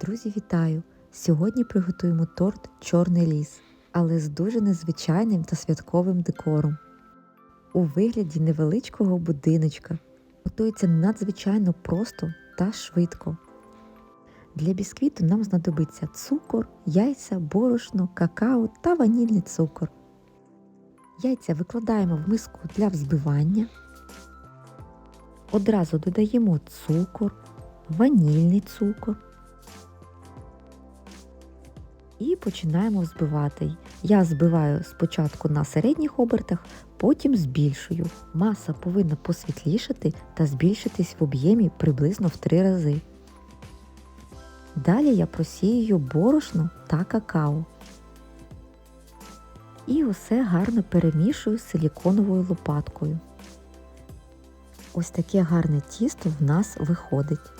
Друзі, вітаю! Сьогодні приготуємо торт Чорний ліс, але з дуже незвичайним та святковим декором. У вигляді невеличкого будиночка. Готується надзвичайно просто та швидко. Для бісквіту нам знадобиться цукор, яйця, борошно, какао та ванільний цукор. Яйця викладаємо в миску для взбивання. Одразу додаємо цукор, ванільний цукор. І починаємо взбивати. Я збиваю спочатку на середніх обертах, потім збільшую. Маса повинна посвітлішати та збільшитись в об'ємі приблизно в 3 рази. Далі я просіюю борошно та какао. І усе гарно перемішую силіконовою лопаткою. Ось таке гарне тісто в нас виходить.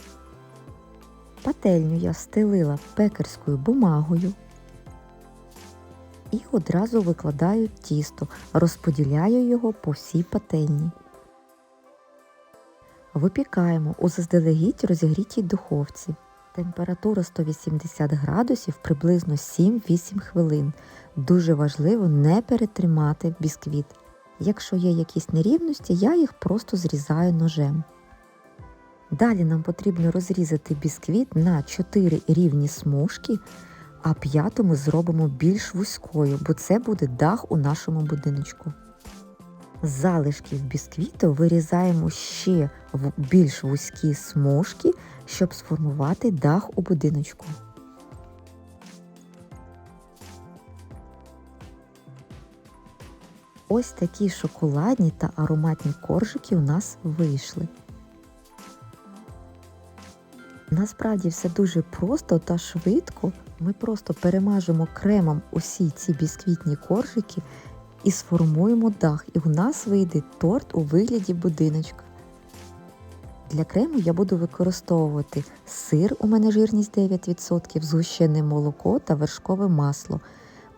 Пательню я стелила пекарською бумагою і одразу викладаю тісто, розподіляю його по всій пательні. Випікаємо у заздалегідь розігрітій духовці. Температура 180 градусів приблизно 7-8 хвилин. Дуже важливо не перетримати бісквіт. Якщо є якісь нерівності, я їх просто зрізаю ножем. Далі нам потрібно розрізати бісквіт на 4 рівні смужки, а п'яту ми зробимо більш вузькою, бо це буде дах у нашому будиночку. З залишків бісквіту вирізаємо ще в більш вузькі смужки, щоб сформувати дах у будиночку. Ось такі шоколадні та ароматні коржики у нас вийшли. Насправді все дуже просто та швидко. Ми просто перемажемо кремом усі ці бісквітні коржики і сформуємо дах, і у нас вийде торт у вигляді будиночка. Для крему я буду використовувати сир, у мене жирність 9%, згущене молоко та вершкове масло.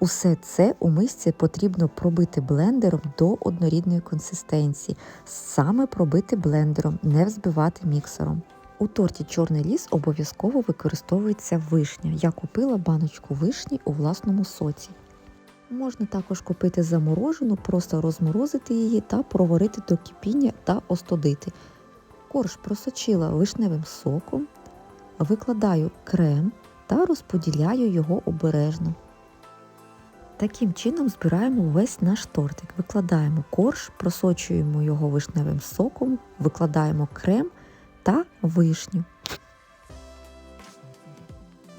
Усе це у мисці потрібно пробити блендером до однорідної консистенції. Саме пробити блендером, не взбивати міксером. У торті Чорний ліс обов'язково використовується вишня. Я купила баночку вишні у власному соці. Можна також купити заморожену, просто розморозити її та проварити до кипіння та остудити. Корж просочила вишневим соком, викладаю крем та розподіляю його обережно. Таким чином збираємо весь наш тортик. Викладаємо корж, просочуємо його вишневим соком, викладаємо крем та вишню.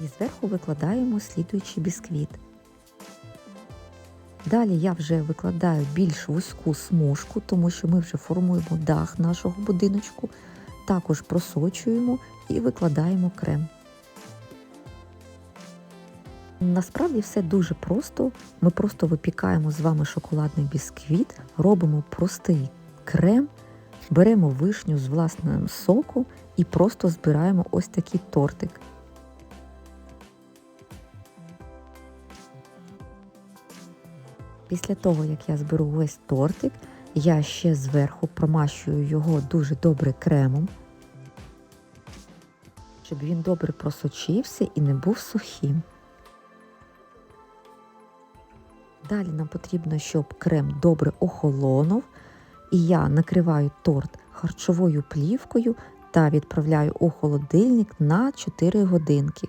І зверху викладаємо слідуючий бісквіт. Далі я вже викладаю більш вузьку смужку, тому що ми вже формуємо дах нашого будиночку, також просочуємо і викладаємо крем. Насправді все дуже просто. Ми просто випікаємо з вами шоколадний бісквіт, робимо простий крем, беремо вишню з власним соку і просто збираємо ось такий тортик. Після того, як я зберу весь тортик, я ще зверху промащую його дуже добре кремом, щоб він добре просочився і не був сухим. Далі нам потрібно, щоб крем добре охолонув, і я накриваю торт харчовою плівкою та відправляю у холодильник на 4 годинки.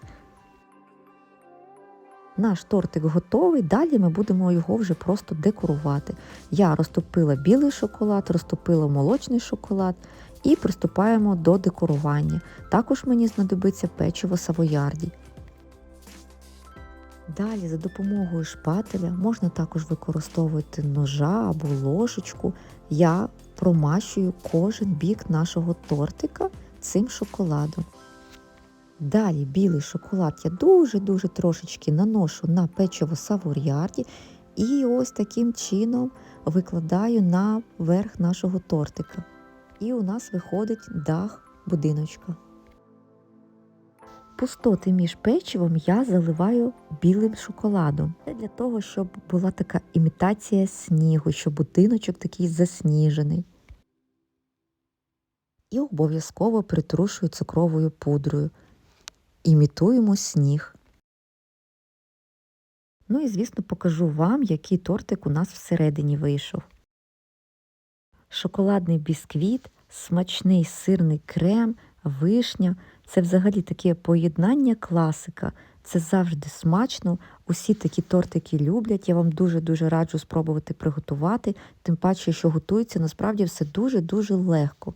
Наш тортик готовий, далі ми будемо його вже просто декорувати. Я розтопила білий шоколад, розтопила молочний шоколад і приступаємо до декорування. Також мені знадобиться печиво савоярді. Далі за допомогою шпателя можна також використовувати ножа або ложечку. Я промащую кожен бік нашого тортика цим шоколадом. Далі білий шоколад я дуже-дуже трошечки наношу на печиво саворярді і ось таким чином викладаю на верх нашого тортика. І у нас виходить дах будиночка. Пустоти між печивом я заливаю білим шоколадом. Це для того, щоб була така імітація снігу, щоб будиночок такий засніжений. І обов'язково притрушую цукровою пудрою. імітуємо сніг. Ну і, звісно, покажу вам, який тортик у нас всередині вийшов. Шоколадний бісквіт, смачний сирний крем, вишня це взагалі таке поєднання класика. Це завжди смачно. Усі такі тортики люблять. Я вам дуже-дуже раджу спробувати приготувати, тим паче, що готується насправді все дуже-дуже легко.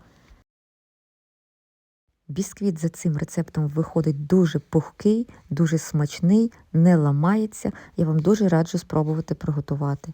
Бісквіт за цим рецептом виходить дуже пухкий, дуже смачний, не ламається. Я вам дуже раджу спробувати приготувати.